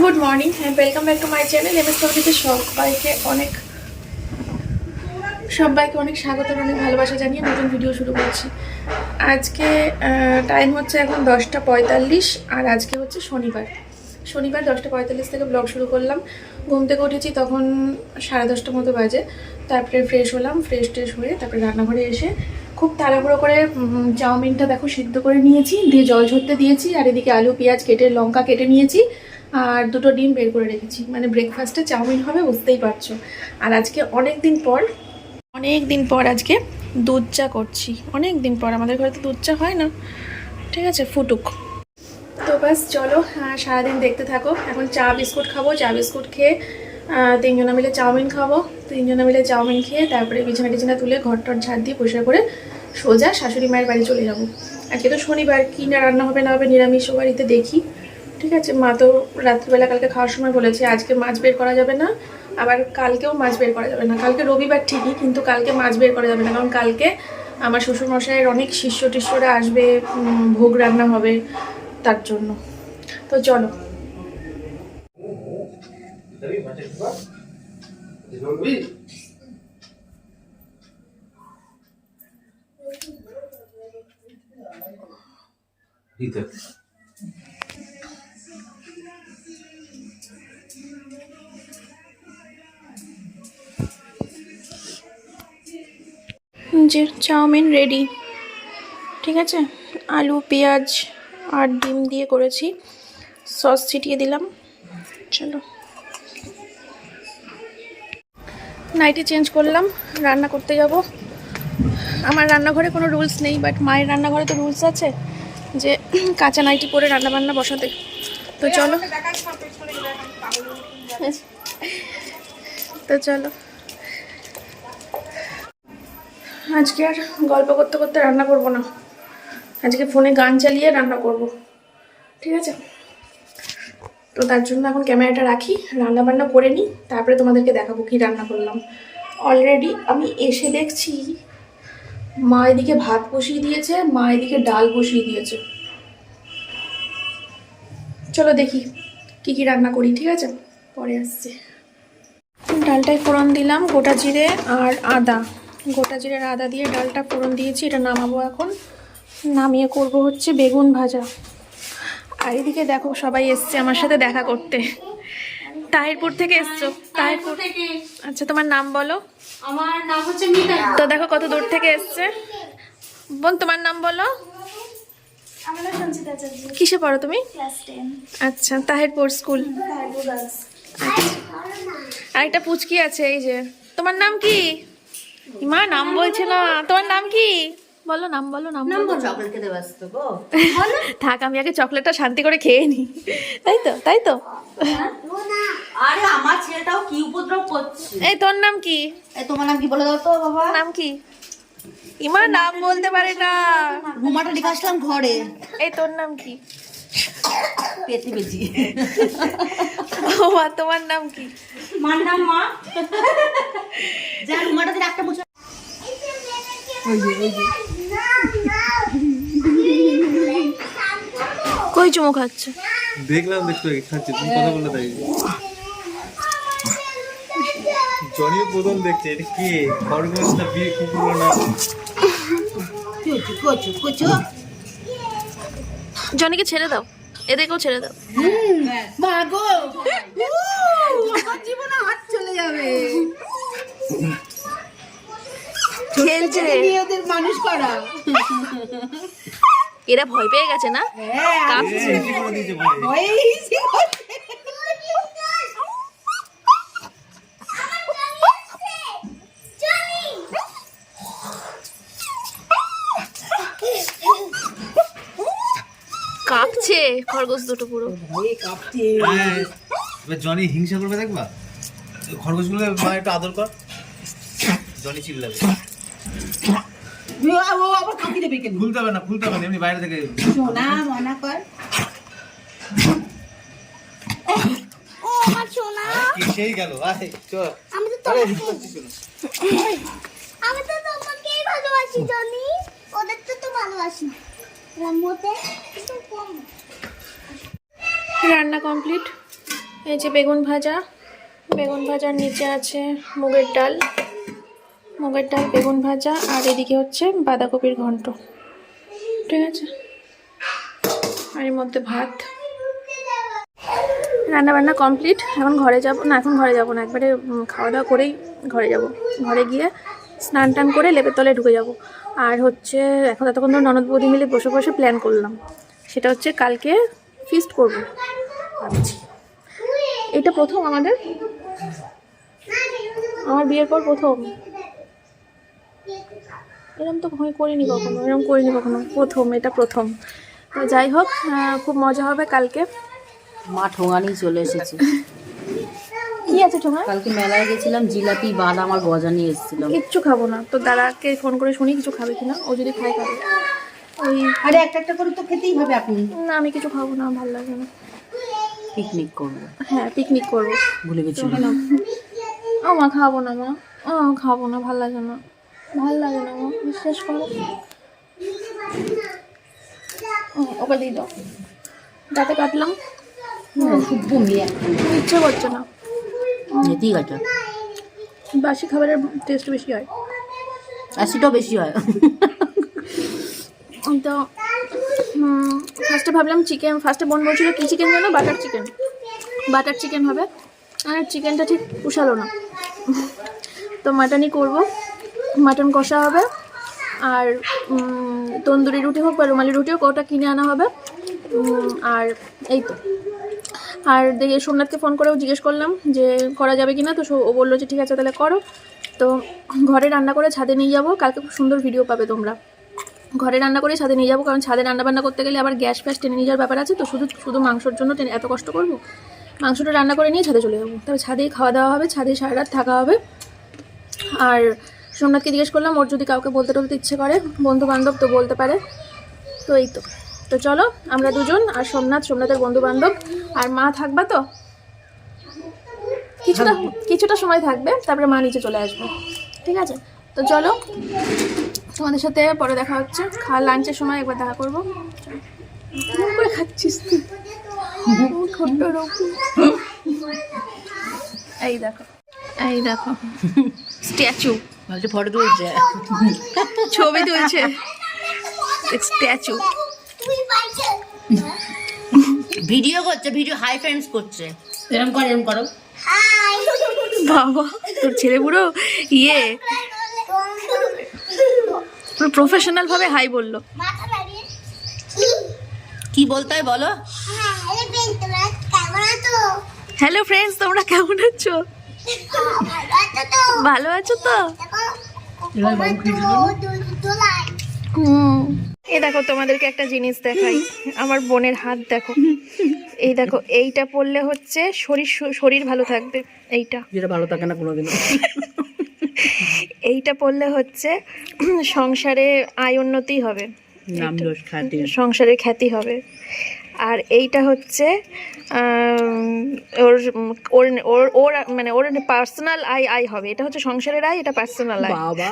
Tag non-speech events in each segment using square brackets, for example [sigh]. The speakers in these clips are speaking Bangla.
গুড মর্নিং হ্যাঁ welcome back to my channel M S সবাইকে অনেক সবাইকে অনেক স্বাগত অনেক ভালোবাসা জানিয়ে নতুন ভিডিও শুরু করছি। আজকে টাইম হচ্ছে এখন দশটা পঁয়তাল্লিশ আর আজকে হচ্ছে শনিবার। শনিবার দশটা পঁয়তাল্লিশ থেকে ব্লগ শুরু করলাম। ঘুম থেকে উঠেছি তখন সাড়ে দশটা মতো বাজে। তারপরে ফ্রেশ হলাম ফ্রেশ ট্রেশ হয়ে তারপরে রান্নাঘরে এসে খুব তাড়াহুড়ো করে চাউমিনটা দেখো সিদ্ধ করে নিয়েছি। দিয়ে জল ঝরতে দিয়েছি আর এদিকে আলু, পেঁয়াজ কেটে লঙ্কা কেটে নিয়েছি। আর দুটো ডিম বের করে রেখেছি। মানে ব্রেকফাস্টে চাউমিন হবে, বুঝতেই পারছ। আর আজকে অনেক দিন পর, অনেক দিন পর আজকে দুধ চা করছি। অনেক দিন পর, আমাদের ঘরে তো দুধ চা হয় না। ঠিক আছে, ফুটুক। তো ব্যাস, চলো সারাদিন দেখতে থাকো। এখন চা, বিস্কুট খাব, চা, বিস্কুট খেয়ে তিনজনে মিলে চাউমিন খাব। তিনজনে মিলে চাউমিন খেয়ে, তারপরে বিছানা টিছানা তুলে ঘর টর ঝাড় দিয়ে পরিষ্কার করে সোজা শাশুড়ি মায়ের বাড়ি চলে যাব। আজকে তো শনিবার, কী না রান্না হবে না হবে নিরামিষ বাড়িতে দেখি। ঠিক আছে, মা তো রাত্রিবেলা কালকে খাওয়ার সময় বলেছে, আজকে মাছ বের করা যাবে না, আবার কালকেও মাছ বের করা যাবে না। কালকে রবিবার ঠিকই, কিন্তু কালকে মাছ বের করা যাবে না, কারণ কালকে আমার শ্বশুরমশাইয়ের অনেক শিষ্য টিষ্যরা আসবে ভোগ রান্না হবে তার জন্য। তো চলো। ভিতর যে চাউমিন রেডি ঠিক আছে? আলু পেঁয়াজ আর ডিম দিয়ে করেছি। সস ছিটিয়ে দিলাম। চলো। নাইটি চেঞ্জ করলাম। রান্না করতে যাব। আমার রান্নাঘরে কোনো রুলস নেই বাট মায়ের রান্নাঘরে তো রুলস আছে যে কাঁচা নাইটি পরে রান্না বান্না বসাতে। তো চলো। তো চলো। আজকে আর গল্প করতে করতে রান্না করব না। আজকে ফোনে গান চালিয়ে রান্না করব। ঠিক আছে? তো তার জন্য এখন ক্যামেরাটা রাখি রান্না বান্না করে নিই, তারপরে তোমাদেরকে দেখাবো কি রান্না করলাম। অলরেডি আমি এসে দেখছি, মা এদিকে ভাত বসিয়ে দিয়েছে, মা এদিকে ডাল বসিয়ে দিয়েছে। চলো দেখি কি কি রান্না করি, ঠিক আছে? পরে আসছি। ডালটায় ফোড়ন দিলাম, গোটা জিরে আর আদা। গোটা জিরের আদা দিয়ে ডালটা ফোড়ন দিয়েছি এটা নামাবো এখন। নামিয়ে করব হচ্ছে বেগুন ভাজা। আর এদিকে দেখো সবাই এসছে আমার সাথে দেখা করতে। তাহিরপুর থেকে এসছো? তাহিরপুর থেকে। আচ্ছা তোমার নাম বলো? আমার নাম হচ্ছে মিতা। তো দেখো কত দূর থেকে এসছে। বোন তোমার নাম বলো? কিসে পড়ো তুমি? আচ্ছা তাহিরপুর স্কুল। তারপর গার্লস আর একটা পুচকি আছে এই যে। তোমার নাম কি? মা নাম বলছে না। তোমার নাম কি? বলো নাম বলো নাম বলো। চকলেট খেতে ব্যস্ত গো থাক আমি আগে চকলেটটা শান্তি করে খেয়ে নি। তাই তো তাই তো। আরে আমার ছেলেটাও কি উপদ্রব করছে? এই তোর নাম কি? এই তোমার নাম কি বলে দাও তো বাবা। নাম কি? ইমা নাম বলতে পারে না। ঘুমাটা লিখে আসলাম ঘরে। এই তোর নাম কি? পেতে মা তোমার নাম কি? মার নাম মা। যা একটা মুছে কই চুমো খাচ্ছে? দেখলাম দেখতে খাচ্ছে তুমি কথা বললে তাই। জনিও প্রথম দেখছে এটা কে? খরগোশ না বিয়ে কুকুর না কুচু কুচু কুচু। জনিকে ছেড়ে দাও। এদেরকেও ছেড়ে দাও। জীবনে হাত চলে যাবে। খেলছে। ওদের মানুষ করা এরা ভয় পেয়ে গেছে না? হ্যাঁ কাঁপছে এ, এসে করে দিয়েছে ভয়ে। ভয়েই কাঁপছে খরগোশ দুটো পুরো। ভয়ে কাঁপছে। হ্যাঁ, এবার জনি হিংসা করবে দেখবা? খরগোশগুলো মা একটু আদর কর। জনি চিল্লাবে। ও আবার কাঁপি দেবে কেন? খুলতে হবে না খুলতে হবে না এমনি বাইরে থেকে সোনা মনা কর। ও আমার সোনা। কি সেই গেল? আয় চল। আমি তো আরে তোমাকে আমি তো তোমাকেই ভালোবাসি জনি। ওদের তো তো ভালোবাসি। না একটু কম রান্না কমপ্লিট এই যে বেগুন ভাজা। বেগুন ভাজার নিচে আছে মুগের ডাল। মুগের ডাল, বেগুন ভাজা আর এদিকে হচ্ছে বাঁধাকপির ঘন্ট। ঠিক আছে? আর এর মধ্যে ভাত। রান্না বান্না কমপ্লিট এখন ঘরে যাব না, এখন ঘরে যাব না। একবারে খাওয়া দাওয়া করেই ঘরে যাব। ঘরে গিয়ে স্নান টান করে লেপের তলায় ঢুকে যাব। আর হচ্ছে, এখন এতক্ষণ ধরে ননদ বৌদি মিলে বসে বসে প্ল্যান করলাম। সেটা হচ্ছে কালকে ফিস্ট করব। এটা প্রথম আমাদের? আমার বিয়ের পর প্রথম। এরকম তো করিনি কখনো এরকম করিনি কখনো। প্রথম এটা প্রথম। তো যাই হোক খুব মজা হবে কালকে। মা ঠোঙানি চলে এসেছে। কি আছে তোমার কালকে মেলায় গেছিলাম জিলাপি বাদাম আর গজা নিয়ে এসেছিলাম। কিচ্ছু খাব না। তো দাদাকে ফোন করে শুনি কিছু খাবে কিনা? ও যদি খায় খাবে ওই আরে একটা একটা করে তো খেতেই হবে এখন। না আমি কিছু খাব না ভালো লাগে না। পিকনিক করব। হ্যাঁ পিকনিক করব। ভুলে ও মা খাব না মা। ও খাব না ভালো লাগে না। ভালো লাগে না মা বিশ্বাস করো। ও, ওকে দিয়ে দাও। দাঁতে কাটলাম। মেয়ে ইচ্ছে করছে না। ঠিক আছে বাসি খাবারের টেস্ট বেশি হয়। অ্যাসিডও বেশি হয়। তো ফার্স্টে ভাবলাম চিকেন ফার্স্টে বোন বলছিল কী চিকেন যেন বাটার চিকেন বাটার চিকেন হবে। আর চিকেনটা ঠিক পুষালো না। তো মাটনই করব। মাটন কষা হবে। আর তন্দুরি রুটি হোক বা রুমালি রুটি হোক, ওটা কিনে আনা হবে। আর এই তো। আর দেখে সোমনাথকে ফোন করেও জিজ্ঞেস করলাম যে, করা যাবে কিনা? তো সো- ও বলল যে, ঠিক আছে, তাহলে করো। তো ঘরে রান্না করে ছাদে নিয়ে যাব। কালকে খুব সুন্দর ভিডিও পাবে তোমরা। ঘরে রান্না করে ছাদে নিয়ে যাব, কারণ ছাদে রান্না বান্না করতে গেলে আবার গ্যাস ফ্যাস টেনে নিয়ে যাওয়ার ব্যাপার আছে, তো শুধু শুধু মাংসর জন্য টেনে এত কষ্ট করব? মাংসটা রান্না করে নিয়ে ছাদে চলে যাব। তবে ছাদেই খাওয়া দাওয়া হবে, ছাদে সারা রাত থাকা হবে। আর সোমনাথকে জিজ্ঞেস করলাম, ওর যদি কাউকে বলতে টলতে ইচ্ছে করে বন্ধু বান্ধব তো বলতে পারে, তো এই তো। তো চলো, আমরা দুজন আর সোমনাথ, সোমনাথের বন্ধু বান্ধব আর মা থাকবা তো? কিছুটা কিছুটা সময় থাকবে, তারপরে মা নিচে চলে আসবে। ঠিক আছে? তো চলো। তোমাদের সাথে পরে দেখা হচ্ছে। খা লাঞ্চের সময় একবার দেখা করব। করে খাচ্ছিস এই দেখো। এই দেখো। স্ট্যাচু বলছে ফটো তুলছে। ছবি তুলছে। স্ট্যাচু ভিডিও করছে ভিডিও হাই ফ্রেন্ডস করছে। এরম করো এরম করো। বাবা তোর ছেলে পুরো ইয়ে। পুরো প্রফেশনাল ভাবে হাই বলল। মাথা কি বলতে হয় বলো? হ্যাঁ হ্যালো ফ্রেন্ডস তোমরা কেমন আছো? ভালো আছো? তো ভালো আছো তো? দেখো এই দেখো তোমাদেরকে একটা জিনিস দেখাই। আমার বোনের হাত দেখো। এই দেখো এইটা পরলে হচ্ছে শরীর শরীর ভালো থাকবে এইটা। যেটা ভালো থাকে না কোনোদিনও। এইটা পড়লে হচ্ছে সংসারে আয় উন্নতি হবে। সংসারের খ্যাতি হবে। আর এইটা হচ্ছে ওর ওর ওর ওর মানে ওর পার্সোনাল আয় আয় হবে। এটা হচ্ছে সংসারের আয় এটা পার্সোনাল আয়। বাবা।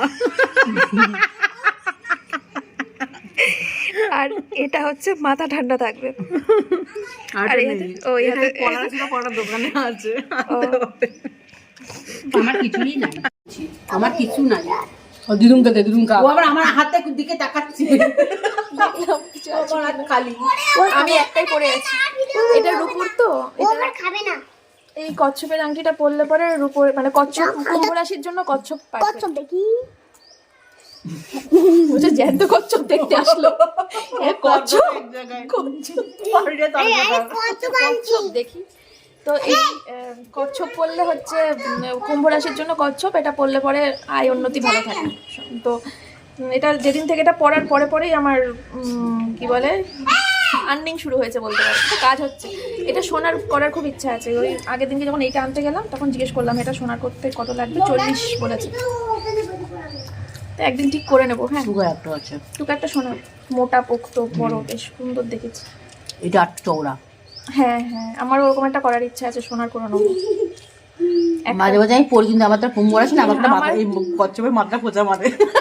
আর এটা হচ্ছে মাথা ঠান্ডা থাকবে। আর ও, দোকানে আছে। আমার কিছুই নাই। আমার কিছু নাই। দিদুমকে দে দিদুমকা ও আবার আমার হাতে দিকে তাকাচ্ছে। খালি। আমি একটাই পরে আছি। এটা রূপুর তো এটা খাবে না। এই কচ্ছপের আংটিটা পরলে পরে রূপর মানে কচ্ছপ কুম্ভ রাশির জন্য কচ্ছপ কচ্ছপ দেখি। বুঝে জ্যান্ত কচ্ছপ দেখতে আসলো। কচ্ছপ কচ্ছপ দেখি। তো এই কচ্ছপ পড়লে হচ্ছে কুম্ভ রাশির জন্য কচ্ছপ এটা পড়লে পরে আয় উন্নতি ভালো থাকে। তো এটা যেদিন থেকে এটা পড়ার পরে পরেই আমার কি বলে আর্নিং শুরু হয়েছে বলতে পারি। কাজ হচ্ছে। এটা সোনার করার খুব ইচ্ছা আছে। ওই আগের দিনকে যখন এইটা আনতে গেলাম তখন জিজ্ঞেস করলাম এটা সোনার করতে কত লাগবে? চল্লিশ বলেছে। তো একদিন ঠিক করে নেব হ্যাঁ? সুগার একটা আছে। টুকু একটা সোনার মোটা পোক্ত বড় বেশ সুন্দর দেখেছি। এটা চৌড়া হ্যাঁ হ্যাঁ। আমার ওরকম একটা করার ইচ্ছা আছে সোনার করে নেব মাঝে মাঝে আমি পড়ি কিন্তু আমার তো কুম্ভ আছে না আমার একটা কচ্ছপের মাথা খোঁজা মারে। হ্যাঁ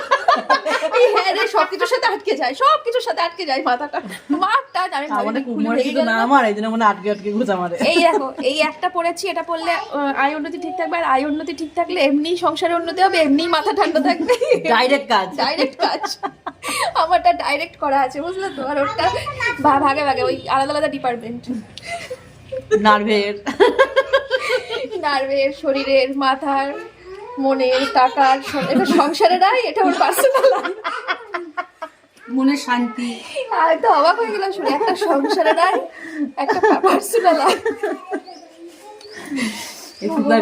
সবকিছুর সাথে আটকে যায় সবকিছুর সাথে আটকে যায় মাথাটা। মারটা আমি আমাদের কুমোর গেল না। আমার এই জন্য মনে আটকে আটকে ঘুষা মারে এই দেখো এই একটা পড়েছি এটা পড়লে আয় উন্নতি ঠিক থাকবে আর আয় উন্নতি ঠিক থাকলে এমনি সংসারে উন্নতি হবে এমনি মাথা ঠান্ডা থাকবে। ডাইরেক্ট কাজ। ডাইরেক্ট কাজ। আমারটা ডাইরেক্ট করা আছে বুঝলে তো? আর ওটা ভাগে ভাগে ওই আলাদা আলাদা ডিপার্টমেন্ট নার্ভের নার্ভের শরীরের মাথার। মনের টাকার এটা সংসারের আয় এটা ওর পার্সোনাল মনের শান্তি। আর তো অবাক হয়ে গেলাম শুনে একটা সংসারের আয় একটা পার্সোনাল আয়।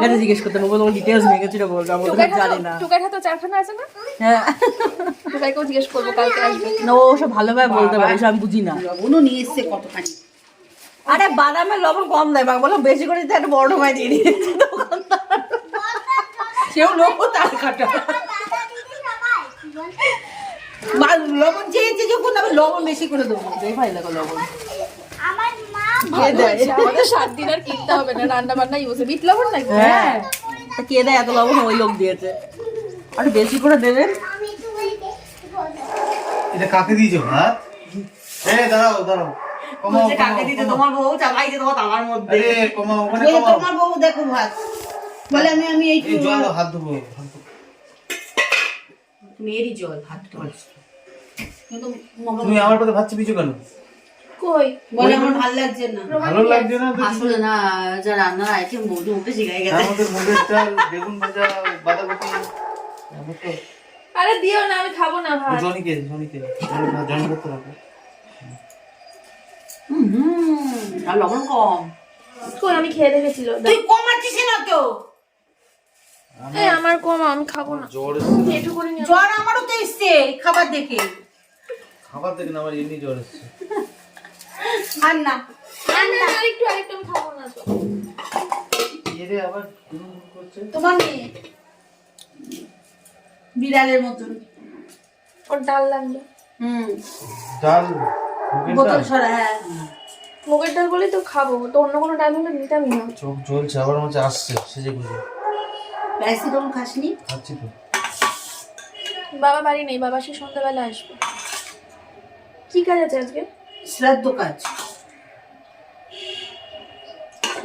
কাছে জিজ্ঞেস করতে হবে তোমার ডিটেলস নিয়ে গেছিল বলবে আমরা তো জানি না। হাতে চারখানা আছে না? হ্যাঁ। টুকাইকেও জিজ্ঞেস করব কালকে আসবে না ও সব ভালোভাবে বলতে পারে সব আমি বুঝি না। লবণও নিয়ে এসছে কতখানি। আরে বাদামের লবণ কম দেয় বলো বেশি করে একটা বড় নমায় দিয়ে দিয়েছে দোকানদার। সেও লোক তার কাটা। লবণ চেয়েছে যখন আমি লবণ বেশি করে দেবো। ভাই দেখো লবণ। আমার মা কে দেয় আমাদের সাত দিন আর কিনতে হবে না রান্না বান্না ইউজে বিট লবণ নাকি? হ্যাঁ। কে দেয় এত লবণ? ওই লোক দিয়েছে। আর বেশি করে দেবেন। এটা কাকে দিয়েছ ভাত? এ দাঁড়াও দাঁড়াও। কমাও কাকে দিতে তোমার বউ চালাইছে তোমার তালার মধ্যে। আরে কমাও ওখানে কমাও। তোমার বউ দেখো ভাত। বলে আমি আমি এই জল হাত ধোবো হাত ধোবো। মেয়েরই জল হাত ধোয়াচ্ছি তুমি আমার পাতে ভাত চিপিছো কেন? কই? বলে আমার ভালো লাগছে না। ভালো লাগছে না আসলে না যা রান্নার আইটেম বৌদি মুখে শিখাই গেছে। আমাদের মুগের ডাল বেগুন ভাজা বাঁধাকপি। আরে দিও না আমি খাব না ভাত। জনিকে জনিকে জনি করতে রাখো হুম হুম, আর লবণ কম। কই? আমি খেয়ে দেখেছিল তুই কমাচ্ছিস না তো? এই আমার কম আমি খাব না। জ্বর এসছে। একটু করে নিও। জ্বর আমারও তো এসছে খাবার দেখে। খাবার দেখে না আমার এমনি জ্বর এসছে। আর না। না না আরেকটু আরেকটু আমি খাব না তো। এরে আবার গুরুম গুরুম করছে। তোমার মেয়ে? বিড়ালের মতন। ওর ডাল লাগবে হুম। ডাল বোতল হ্যাঁ। মুগের ডাল বলেই তো খাব। তো অন্য কোনো ডাল হলে নিতামই না। চোখ জ্বলছে আবার মনে আসছে সেজে গুজে। প্যারাসিটামল খাসনি খাচ্ছি তো বাবা বাড়ি নেই বাবা সে সন্ধ্যাবেলা আসবে। কি কাজ আছে আজকে? শ্রাদ্ধ কাজ।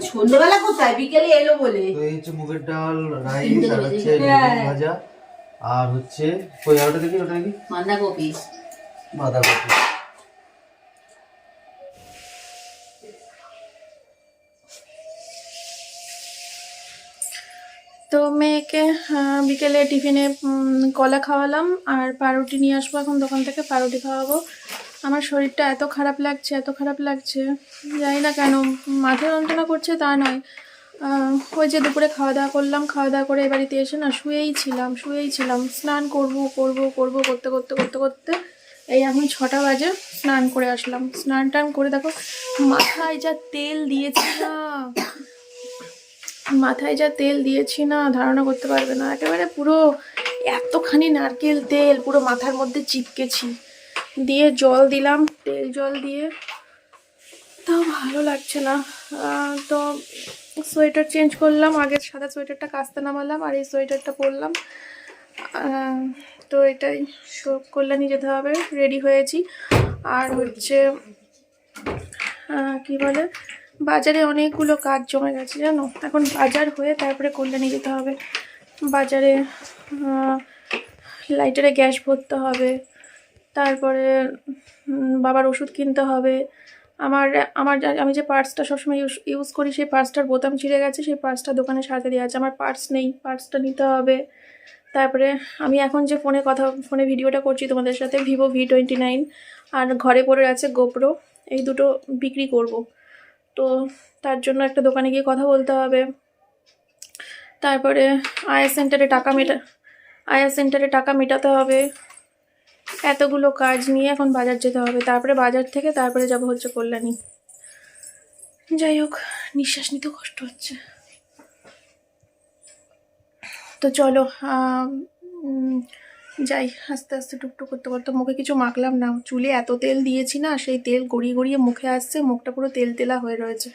সন্ধ্যেবেলা কোথায়? বিকেলে এলো বলে। তো এই হচ্ছে মুগের ডাল [laughs] রাইস আর হচ্ছে বেগুন ভাজা আর হচ্ছে কই আর ওটা দেখি ওটা দেখি। বাঁধাকপি। বাঁধাকপি। মেয়েকে বিকেলে টিফিনে কলা খাওয়ালাম আর পাউরুটি নিয়ে আসব এখন দোকান থেকে, পাউরুটি খাওয়াবো। আমার শরীরটা এত খারাপ লাগছে, এত খারাপ লাগছে। জানি না কেন, মাথা যন্ত্রণা করছে তা নয়। ওই যে দুপুরে খাওয়া দাওয়া করলাম খাওয়া দাওয়া করে এ বাড়িতে এসে না শুয়েই ছিলাম শুয়েই ছিলাম। স্নান করব করব করব, করতে করতে করতে করতে এই এখন ছটা বাজে, স্নান করে আসলাম। স্নান টান করে দেখো, মাথায় যা তেল দিয়েছি না। মাথায় যা তেল দিয়েছি না, ধারণা করতে পারবে না। একেবারে পুরো এতখানি নারকেল তেল, পুরো মাথার মধ্যে চিপকেছি। দিয়ে জল দিলাম, তেল জল দিয়ে। তাও ভালো লাগছে না। তো সোয়েটার চেঞ্জ করলাম আগের সাদা সোয়েটারটা কাস্তে নামালাম, আর এই সোয়েটারটা পরলাম। তো এটাই কল্যাণী যেতে হবে, রেডি হয়েছি। আর হচ্ছে কি বলে? বাজারে অনেকগুলো কাজ জমে গেছে জানো? এখন বাজার হয়ে তারপরে কল্যাণী যেতে হবে। বাজারে লাইটারে গ্যাস ভরতে হবে। তারপরে বাবার ওষুধ কিনতে হবে। আমার আমার আমি যে পার্সটা সবসময় ইউজ ইউজ করি, সেই পার্সটার বোতাম ছিঁড়ে গেছে, সেই পার্সটা দোকানে সাথে দেওয়া আছে। আমার পার্স নেই পার্সটা নিতে হবে। তারপরে, আমি এখন যে ফোনে কথা, ফোনে ভিডিওটা করছি তোমাদের সাথে ভিভো ভি টোয়েন্টি নাইন আর ঘরে পড়ে আছে গোপ্রো এই দুটো বিক্রি করব। তো তার জন্য একটা দোকানে গিয়ে কথা বলতে হবে। তারপরে আয়া সেন্টারে টাকা মেটা, আয়া সেন্টারে টাকা মেটাতে হবে। এতগুলো কাজ নিয়ে এখন বাজার যেতে হবে। তারপরে বাজার থেকে তারপরে যাব হচ্ছে কল্যাণী। যাই হোক, নিঃশ্বাস নিতে কষ্ট হচ্ছে। তো চলো যাই আস্তে আস্তে টুকটুক করতে করতে মুখে কিছু মাখলাম না। চুলে এত তেল দিয়েছি না সেই তেল গড়িয়ে গড়িয়ে মুখে আসছে মুখটা পুরো তেল তেলা হয়ে রয়েছে।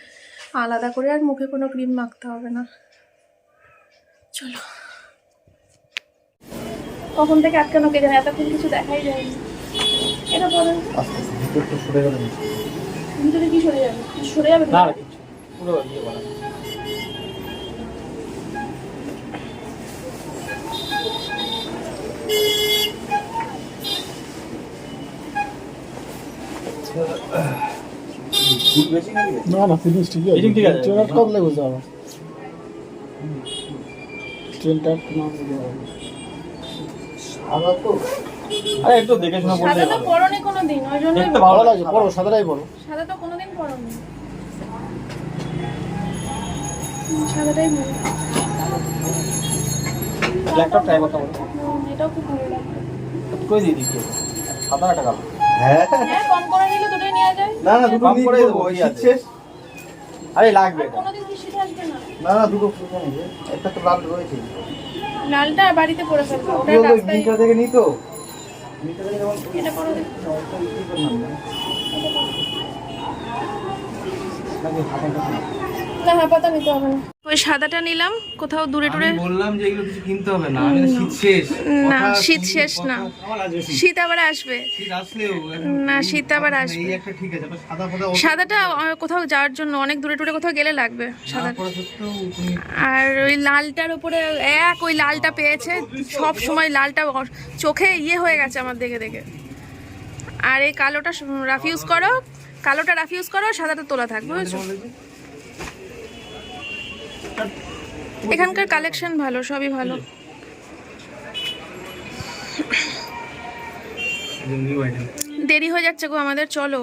আলাদা করে আর মুখে কোনো ক্রিম মাখতে হবে না। চলো। কখন থেকে আটকানো কে জানে এতক্ষণ কিছু দেখাই যায়নি। এটা গেলে ভিতরে কি সরে যাবে? সরে যাবে না পুরো ইয়ে না না ফিনিশ ঠিক আছে। ঠিক আছে। ট্রেন আট করলে বুঝতে হবে ট্রেনটা বুঝতে হবে সাদা তো। আরে একটু দেখে শোনা সাদা তো পরনে কোনো দিন ওই জন্য দেখতে ভালো লাগে সাদাটাই সাদা তো কোনোদিন পরনি। সাদাটাই ল্যাপটপ ট্রাই করতে পারো হুম, এটাও খুব ভালো লাগবে কই দিয়ে দিচ্ছি সাদা টাকা। হ্যাঁ। হ্যাঁ কম করে নিলে দুটোই নেওয়া যায়। না না দুটো নিয়ে করে দেবো ওই আছে। আরে লাগবে এটা। কোনোদিন কি শীত আসবে না। না না দুটো ফুল নেবে একটা তো লাল রয়েছে। লালটা বাড়িতে পরে ফেলব ওটা রাস্তায় থেকে নি তো? মিটার থেকে যেমন এটা পরে দিই। নাকি হাতাটা না হাপাতা নিতে হবে না। ওই সাদাটা নিলাম কোথাও দূরে টুরে। বললাম যে এগুলো কিছু কিনতে হবে না আমি শীত শেষ। না, শীত শেষ না। শীত। আবার আসবে। না, শীত আবার এই আসবে। একটা ঠিক আছে সাদা সাদাটা কোথাও যাওয়ার জন্য অনেক দূরে টুরে কোথাও গেলে লাগবে সাদা। আর ওই লালটার উপরে এক ওই লালটা পেয়েছে সব সময় লালটা চোখে ইয়ে হয়ে গেছে আমার দেখে দেখে। আর এই কালোটা রাফিউজ করো কালোটা রাফিউজ করো সাদাটা তোলা থাকবে বুঝেছ? এখানকার কালেকশন ভালো সবই ভালো। দেরি হয়ে যাচ্ছে গো আমাদের চলো।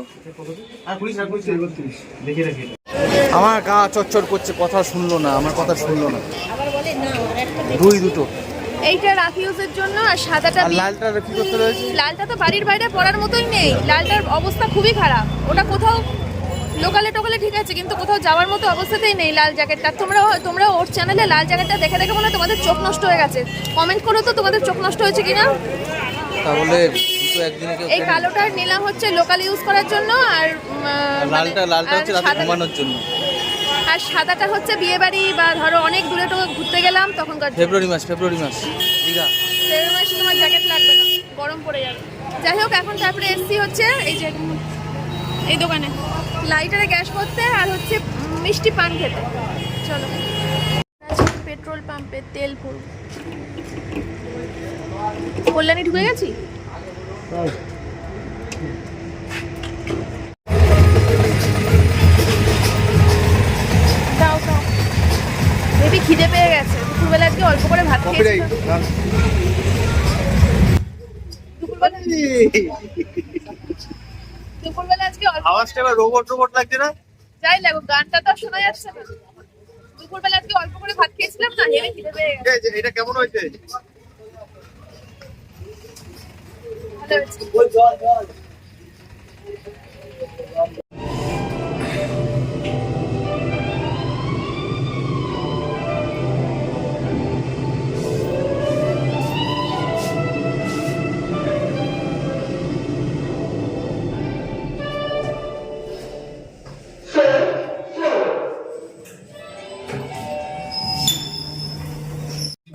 আমার গা চচ্চর করছে কথা শুনলো না আমার কথা শুনলো না। দুই দুটো। এইটা রাফিউজের জন্য আর সাদাটা লালটা কি করতে রয়েছে? লালটা তো বাড়ির বাইরে পড়ার মতোই নেই। লালটার অবস্থা খুবই খারাপ। ওটা কোথাও লোকালে টোকালে ঠিক আছে কিন্তু কোথাও যাওয়ার মতো অবস্থাতেই নেই লাল জ্যাকেটটা। তোমরা তোমরা ওর চ্যানেলে লাল জ্যাকেটটা দেখে দেখে মনে তোমাদের চোখ নষ্ট হয়ে গেছে। কমেন্ট করো তো তোমাদের চোখ নষ্ট হয়েছে কিনা? তাহলে এই কালোটার নিলাম হচ্ছে লোকাল ইউজ করার জন্য আর মানে- লালটা লালটা হচ্ছে রাতে ঘুমানোর জন্য। আর সাদাটা হচ্ছে বিয়ে বাড়ি বা ধরো অনেক দূরে টোকে ঘুরতে গেলাম তখনকার ফেব্রুয়ারি মাস ফেব্রুয়ারি মাস দীঘা। সেই মাসে তোমার জ্যাকেট লাগবে না গরম পড়ে যাবে। যাই হোক এখন তারপরে এসছি হচ্ছে এই যে এই দোকানে। লাইটারে গ্যাস করতে আর হচ্ছে মিষ্টি পান খেতে। চলো। পেট্রোল পাম্পে তেল ভরব কল্যাণী ঢুকে গেছি? দাও দাও। বেবি খিদে পেয়ে গেছে। দুপুরবেলা আজকে অল্প করে ভাত খেয়েছি। দুপুরবেলা দুপুরবেলা আজকে অল্প আওয়াজটা এবার রোবট রোবট লাগছে না? যাই লাগো গানটা তো আর শোনা যাচ্ছে না। দুপুরবেলা আজকে অল্প করে ভাত খেয়েছিলাম না হেভি খিদে পেয়ে গেছে। যে এটা কেমন হয়েছে? ভালো হয়েছে।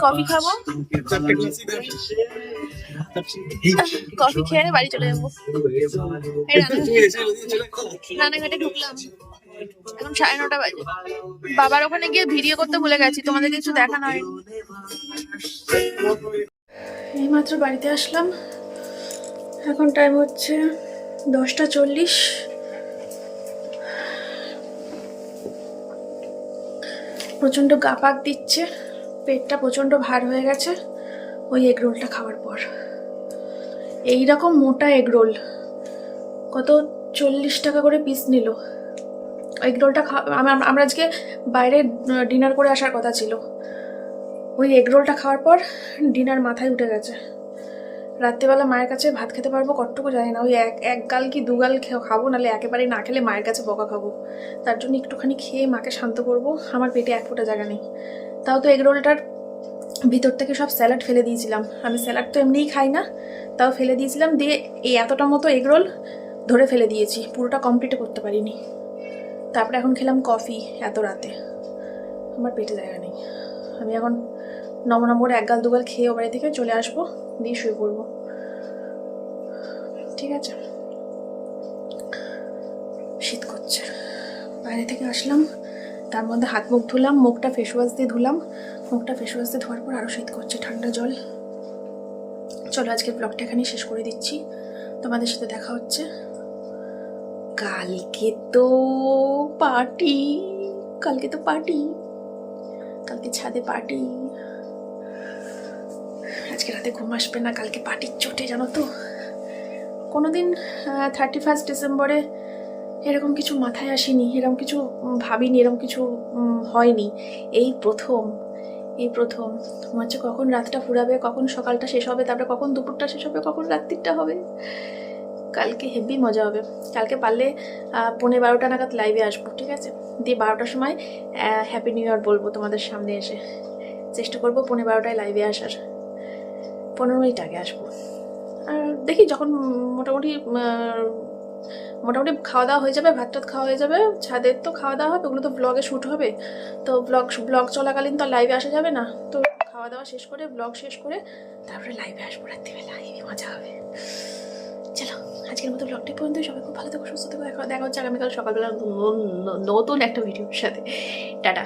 কফি খাব? কফি খেয়ে বাড়ি চলে যাব। রান্নাঘাটে ঢুকলাম। এখন সাড়ে নটা বাজে। বাবার ওখানে গিয়ে ভিডিও করতে ভুলে গেছি তোমাদের কিছু দেখানো হয়নি। এইমাত্র বাড়িতে আসলাম। এখন টাইম হচ্ছে দশটা চল্লিশ। প্রচণ্ড গা পাক দিচ্ছে। পেটটা প্রচণ্ড ভার হয়ে গেছে, ওই এগ রোলটা খাওয়ার পর। এই রকম মোটা এগ রোল কত চল্লিশ টাকা করে পিস নিল। এগ রোলটা আমরা আজকে বাইরে ডিনার করে আসার কথা ছিল। ওই এগ রোলটা খাওয়ার পর ডিনার মাথায় উঠে গেছে। রাত্রেবেলা মায়ের কাছে ভাত খেতে পারব কতটুকু জানি না, ওই এক এক গাল কি দু গাল খাব নাহলে একেবারে না খেলে মায়ের কাছে বকা খাব। তার জন্য একটুখানি খেয়ে মাকে শান্ত করব, আমার পেটে এক ফোঁটা জায়গা নেই। তাও তো এগরোলটার ভিতর থেকে সব স্যালাড ফেলে দিয়েছিলাম। আমি স্যালাড তো এমনিই খাই না, তাও ফেলে দিয়েছিলাম, দিয়ে এই এতটা মতো এগরোল ধরে ফেলে দিয়েছি, পুরোটা কমপ্লিট করতে পারিনি। তারপরে এখন খেলাম কফি এত রাতে। আমার পেটে জায়গা নেই। আমি এখন নম নম্বর এক একগাল দুগাল খেয়ে ও বাড়ি থেকে চলে আসব, দিয়ে শুয়ে পড়ব। ঠিক আছে? শীত করছে। বাইরে থেকে আসলাম। তার মধ্যে হাত মুখ ধুলাম, মুখটা ফেস ওয়াশ দিয়ে ধুলাম। মুখটা ফেস ওয়াশ দিয়ে ধোয়ার পর আরও শীত করছে ঠান্ডা জল। চলো আজকের ব্লগটা এখানেই শেষ করে দিচ্ছি। তোমাদের সাথে দেখা হচ্ছে। কালকে তো পার্টি কালকে তো পার্টি কালকে ছাদে পার্টি আজকে রাতে ঘুম আসবে না, কালকে পার্টির চোটে জানো তো? কোনোদিন থার্টি ফার্স্ট ডিসেম্বরে এরকম কিছু মাথায় আসেনি এরকম কিছু ভাবিনি এরকম কিছু হয়নি। এই প্রথম এই প্রথম। হচ্ছে কখন রাতটা ফুরাবে কখন সকালটা শেষ হবে তারপরে কখন দুপুরটা শেষ হবে কখন রাত্রিটা হবে। কালকে হেভি মজা হবে। কালকে পারলে আহ, পৌনে বারোটা নাগাদ লাইভে আসব ঠিক আছে? দিয়ে বারোটার সময় হ্যাপি নিউ ইয়ার বলব তোমাদের সামনে এসে। চেষ্টা করব পৌনে বারোটায় লাইভে আসার। পনেরো মিনিট আগে আসব। আর দেখি যখন মোটামুটি মোটামুটি খাওয়া দাওয়া হয়ে যাবে ভাত টাত খাওয়া হয়ে যাবে, ছাদের তো খাওয়া দাওয়া হবে, ওগুলো তো ব্লগে শ্যুট হবে। তো ব্লগ ব্লগ চলাকালীন তো লাইভে আসা যাবে না, তো খাওয়া দাওয়া শেষ করে ব্লগ শেষ করে তারপরে লাইভে আসব রাত্রিবেলা হেবি মজা হবে। চলো, আজকের মতো ব্লগটা পর্যন্ত সবাই খুব ভালো থেকো, সুস্থ থেকো, দেখা দেখা হচ্ছে আগামীকাল সকালবেলা নতুন একটা ভিডিওর সাথে। টাটা।